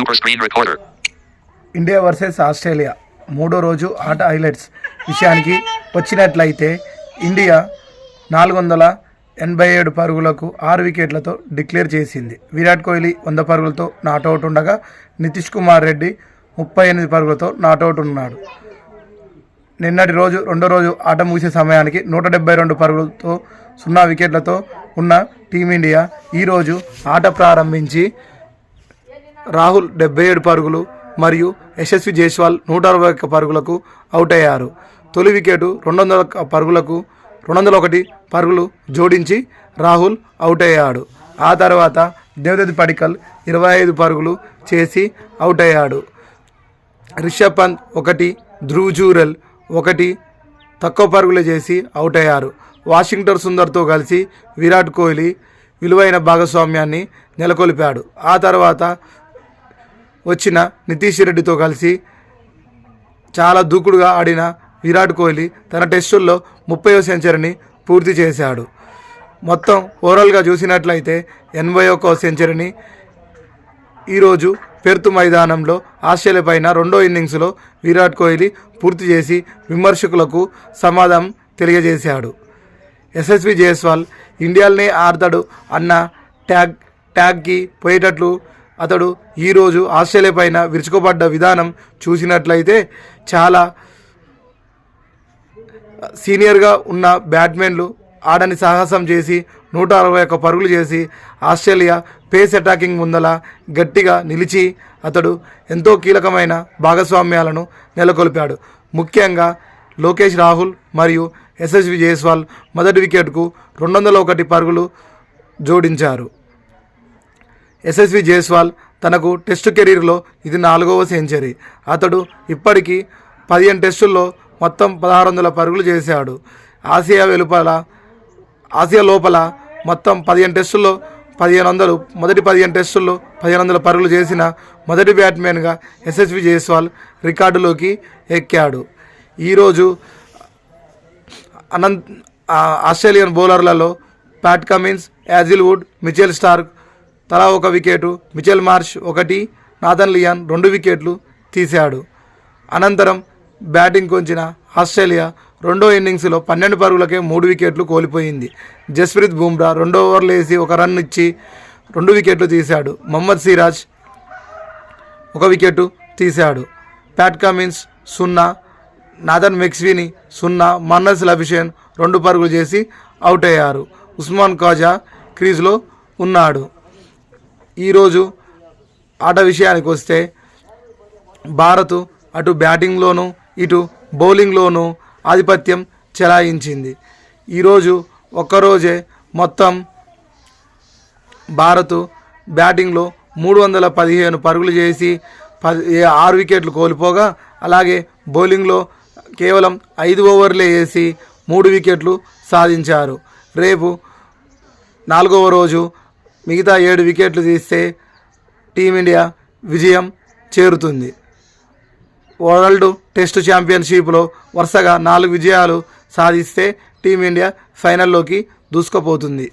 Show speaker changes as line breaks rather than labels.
Super screen recorder
India versus Australia. మూడో రోజు ఆట హైలైట్స్ విషయానికి వచ్చినట్లయితే ఇండియా నాలుగు వందల ఎనభై ఏడు పరుగులకు ఆరు వికెట్లతో డిక్లేర్ చేసింది. విరాట్ కోహ్లీ వంద పరుగులతో నాట్అవుట్ ఉండగా నితీష్ కుమార్ రెడ్డి ముప్పై ఎనిమిది పరుగులతో నాట్అవుట్ ఉన్నాడు. నిన్నటి రోజు రెండో రోజు ఆట ముగిసే సమయానికి నూట డెబ్బై రెండు పరుగులతో సున్నా వికెట్లతో ఉన్న టీమిండియా ఈరోజు ఆట ప్రారంభించి రాహుల్ డెబ్బై ఏడు పరుగులు మరియు యశస్వి జైస్వాల్ నూట అరవై ఒక్క పరుగులకు అవుట్ అయ్యారు తొలి వికెట్ రెండు వందల ఒక్క పరుగులకు రెండు వందల ఒకటి పరుగులు జోడించి రాహుల్ అవుట్ అయ్యాడు ఆ తర్వాత దేవదత్ పడికల్ ఇరవై ఐదు పరుగులు చేసి అవుట్ అయ్యాడు రిషబ్ పంత్ ఒకటి ధ్రువ్ జూరల్ ఒకటి తక్కువ పరుగులు చేసి అవుట్ అయ్యారు వాషింగ్టన్ సుందర్తో కలిసి విరాట్ కోహ్లీ విలువైన భాగస్వామ్యాన్ని నెలకొల్పాడు. ఆ తర్వాత వచ్చిన నితీష్ రెడ్డితో కలిసి చాలా దూకుడుగా ఆడిన విరాట్ కోహ్లీ తన టెస్టుల్లో ముప్పై సెంచరీని పూర్తి చేశాడు. మొత్తం ఓవరాల్గా చూసినట్లయితే ఎనభై ఒక్క సెంచరీని ఈరోజు పెర్త్ మైదానంలో ఆస్ట్రేలియా పైన రెండో ఇన్నింగ్స్లో విరాట్ కోహ్లీ పూర్తి చేసి విమర్శకులకు సమాధానం తెలియజేశాడు. ఎస్ఎస్వి జైస్వాల్ ఇండియాలోనే ఆడతాడు అన్న ట్యాగ్ ట్యాగ్కి పోయేటట్లు అతడు ఈరోజు ఆస్ట్రేలియా పైన విరుచుకోబడ్డ విధానం చూసినట్లయితే చాలా సీనియర్గా ఉన్న బ్యాట్మెన్లు ఆడని సాహసం చేసి నూట అరవై ఒక్క పరుగులు చేసి ఆస్ట్రేలియా పేస్ అటాకింగ్ ముందల గట్టిగా నిలిచి అతడు ఎంతో కీలకమైన భాగస్వామ్యాలను నెలకొల్పాడు. ముఖ్యంగా లోకేష్ రాహుల్ మరియు ఎస్ఎస్వి జైస్వాల్ మొదటి వికెట్కు రెండు వందల ఒకటి పరుగులు జోడించారు. ఎస్ఎస్వి జైస్వాల్ తనకు టెస్ట్ కెరీర్లో ఇది నాలుగవ సెంచరీ. అతడు ఇప్పటికీ పదిహేను టెస్టుల్లో మొత్తం పదహారు వందల పరుగులు చేశాడు. ఆసియా వెలుపల ఆసియా లోపల మొత్తం పదిహేను టెస్టుల్లో పదిహేను వందలు మొదటి పదిహేను టెస్టుల్లో పదిహేను వందల పరుగులు చేసిన మొదటి బ్యాట్మెన్గా ఎస్ఎస్వి జైస్వాల్ రికార్డులోకి ఎక్కాడు. ఈరోజు అనంత్ ఆస్ట్రేలియన్ బౌలర్లలో Pat Cummins Hazlewood Mitchell Starc తలా ఒక వికెటు మిచెల్ మార్ష్ ఒకటి నాథన్ లియాన్ రెండు వికెట్లు తీశాడు. అనంతరం బ్యాటింగ్ కొంచిన ఆస్ట్రేలియా రెండో ఇన్నింగ్స్లో పన్నెండు పరుగులకే మూడు వికెట్లు కోల్పోయింది. జస్ప్రీత్ బుమ్రా రెండో ఓవర్లు వేసి ఒక రన్ ఇచ్చి రెండు వికెట్లు తీశాడు. మొహమ్మద్ సిరాజ్ ఒక వికెట్ తీశాడు. ప్యాట్ కమిన్స్ సున్నా నాథన్ మెక్స్వీని సున్నా మన్నస్ లభిషేన్ రెండు పరుగులు చేసి అవుట్ అయ్యారు. ఉస్మాన్ ఖాజా క్రీజ్లో ఉన్నాడు. ఈరోజు ఆట విషయానికి వస్తే భారత్ అటు బ్యాటింగ్లోనూ ఇటు బౌలింగ్లోనూ ఆధిపత్యం చెలాయించింది. ఈరోజు ఒక్కరోజే మొత్తం భారత్ బ్యాటింగ్లో మూడు వందల పదిహేను పరుగులు చేసి పది ఆరు వికెట్లు కోల్పోగా అలాగే బౌలింగ్లో కేవలం ఐదు ఓవర్లే వేసి మూడు వికెట్లు సాధించారు. రేపు నాలుగవ రోజు మిగతా ఏడు వికెట్లు తీస్తే టీమిండియా విజయం చేరుతుంది. వరల్డ్ టెస్ట్ ఛాంపియన్షిప్లో వరుసగా నాలుగు విజయాలు సాధిస్తే టీమిండియా ఫైనల్లోకి దూసుకుపోతుంది.